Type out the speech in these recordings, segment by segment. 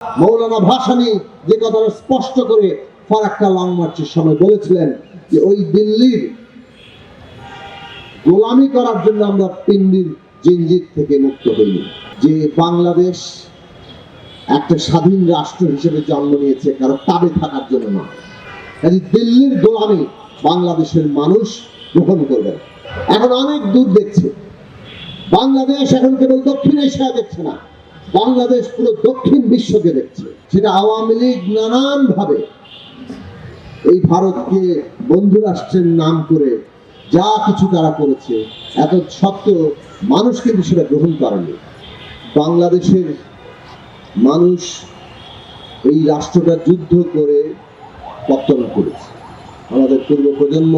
মৌলানা ভাসানী যে কথাটা স্পষ্ট করে ফারাক্কা লং মার্চের সময় বলেছিলেন যে ওই দিল্লির গোলামি করার জন্য আমরা পিন্ডির জিঞ্জির থেকে মুক্ত হইনি। যে বাংলাদেশ একটা স্বাধীন রাষ্ট্র হিসেবে জন্ম নিয়েছে, কারও তাবে থাকার জন্য না। কাজে দিল্লির গোলামি বাংলাদেশের মানুষ গ্রহণ করবে এখন অনেক দূর দেখছে। বাংলাদেশ এখন কেবল দক্ষিণ এশিয়া দেখছে না। বাংলাদেশ পুরো দক্ষিণ বিশ্বকে দেখছে। সেটা আওয়ামী লীগ নানান ভাবে এই ভারতকে বন্ধু রাষ্ট্রের নাম করে যা কিছু তারা করেছে, এত সত্ত্বেও মানুষ কিন্তু সেটা গ্রহণ করেনি। বাংলাদেশের মানুষ এই রাষ্ট্রটা যুদ্ধ করে পত্তন করেছে। আমাদের পূর্ব প্রজন্ম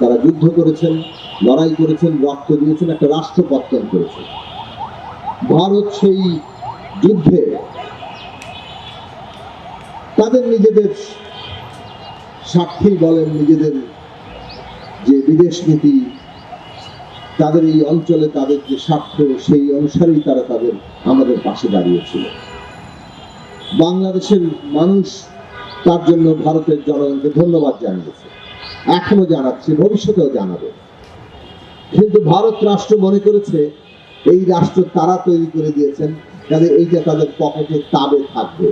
তারা যুদ্ধ করেছেন, লড়াই করেছেন, রক্ত দিয়েছেন, একটা রাষ্ট্র পত্তন করেছে ভারত সেই যুদ্ধে তাদের নিজেদের স্বার্থেই বলেন নিজেদের যে বিদেশ নীতি, তাদের এই অঞ্চলে তাদের যে স্বার্থ, সেই অনুসারেই তারা তাদের, আমাদের পাশে দাঁড়িয়েছিল। বাংলাদেশের মানুষ তার জন্য ভারতের জনগণকে ধন্যবাদ জানিয়েছে। এখনও জানাচ্ছে, ভবিষ্যতেও জানাবে। কিন্তু ভারত রাষ্ট্র মনে করেছে, এই রাষ্ট্র তারা তৈরি করে দিয়েছেন তাহলে এইটা তাদের পকেটে তাবে থাকবে,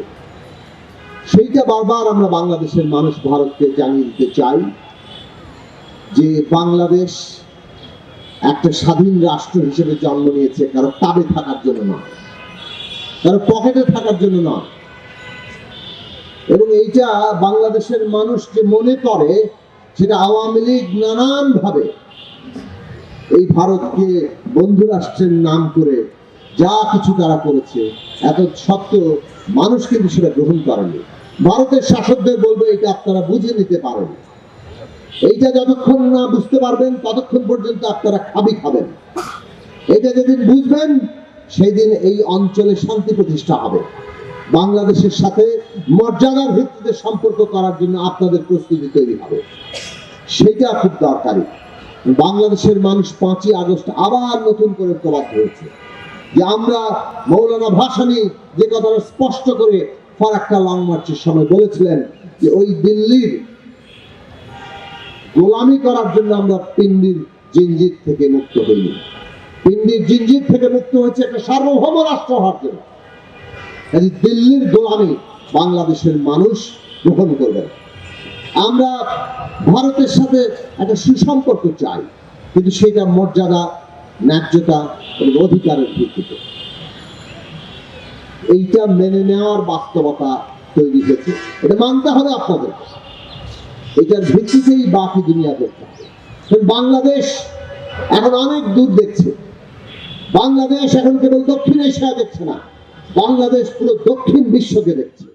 সেইটা বারবার আমরা বাংলাদেশের মানুষ ভারতকে জানিয়ে দিতে চাই যে বাংলাদেশ একটা স্বাধীন রাষ্ট্র হিসেবে জন্ম নিয়েছে কারও তাবে থাকার জন্য না কারও পকেটে থাকার জন্য না এবং এইটা বাংলাদেশের মানুষ যে মনে করে সেটা আওয়ামী লীগ নানান ভাবে এই ভারতকে বন্ধু রাষ্ট্রের নাম করে যা কিছু তারা করেছে, এত সত্ত্বেও মানুষ কিন্তু সেটা গ্রহণ করেনি। ভারতের শাসকদের বলবে, এটা আপনারা বুঝে নিতে পারেন। এইটা যতক্ষণ না বুঝতে পারবেন, ততক্ষণ পর্যন্ত আপনারা খাবি খাবেন। এটা যেদিন বুঝবেন সেই দিন এই অঞ্চলে শান্তি প্রতিষ্ঠা হবে। বাংলাদেশের সাথে মর্যাদার ভিত্তিতে সম্পর্ক করার জন্য আপনাদের প্রস্তুতি তৈরি হবে। সেটা খুব দরকারি। বাংলাদেশের মানুষ পাঁচই আগস্ট আবার নতুন করে প্রবাদ হয়েছে। যে আমরা মৌলানা ভাসানী যে কথাটা স্পষ্ট করে ফারাক্কা লং মার্চের সময় বলেছিলেন যে ওই দিল্লির গোলামি করার জন্য আমরা পিন্ডির জিঞ্জির থেকে মুক্ত হইনি পিন্ডির জিঞ্জির থেকে মুক্ত হয়েছে একটা সার্বভৌম রাষ্ট্র হওয়ার জন্য দিল্লির গোলামি বাংলাদেশের মানুষ গ্রহণ করবে না। আমরা ভারতের সাথে একটা সুসম্পর্ক চাই, কিন্তু সেটা মর্যাদা, ন্যায্যতা এবং অধিকারের ভিত্তিতে। এইটা মেনে নেওয়ার বাস্তবতা তৈরি হয়েছে। এটা মানতে হবে আপনাদের। এটার ভিত্তিতেই বাকি দুনিয়া দেখতে বাংলাদেশ এখন অনেক দূর দেখছে। বাংলাদেশ এখন কেবল দক্ষিণ এশিয়া দেখছে না। বাংলাদেশ পুরো দক্ষিণ বিশ্বকে দেখছে।